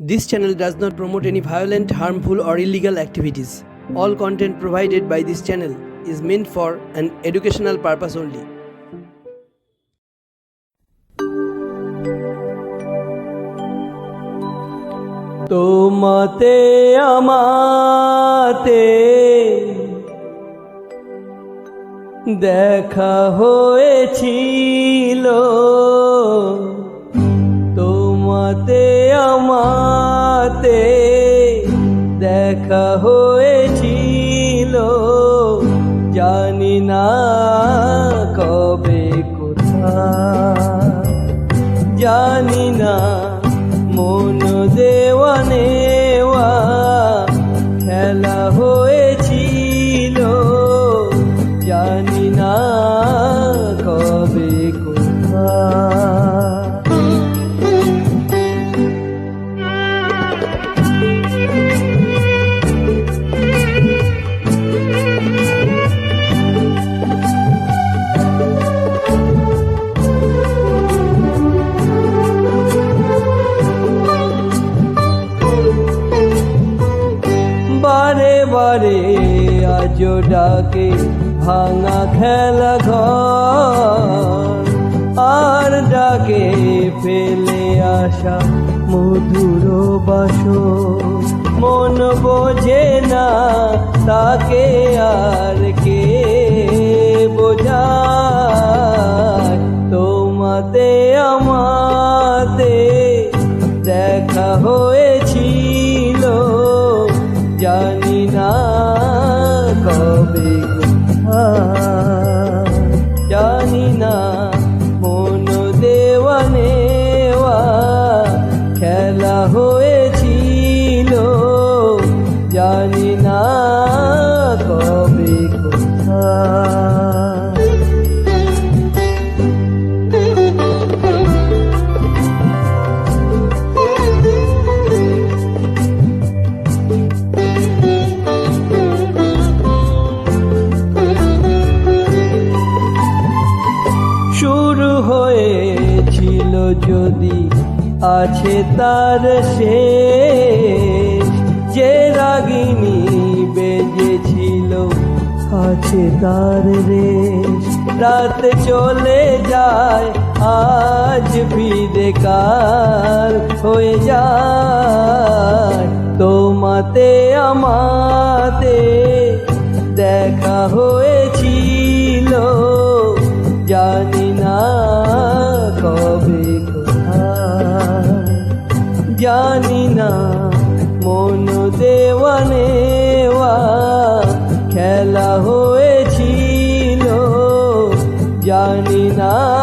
This channel does not promote any violent, harmful, or illegal activities. All content provided by this channel is meant for an educational purpose only. তোমাতে আমাতে দেখা হয়েছিল। তোমাতে আমাতে দেখা হয়েছিল। জানি না বারে বারে আজ ডাকে ভাঙা খেলা ঘর। আর ডাকে ফেলে আসা মধুর বাস মন বোঝে না তাকে আর কে বোঝায়। তোমাতে আমাতে দেখা হয়েছিল খেলা হয়েছিল হয়েছিল যদি আছে তার শেষ। যে রাগিনী বেজেছিল আছে তার রে রাত চলে যায়, আজ কাল হয়ে যায়। তোমাতে আমাতে দেখা হয়েছিল না মন দেওয়া খেলা হয়েছিল জানি না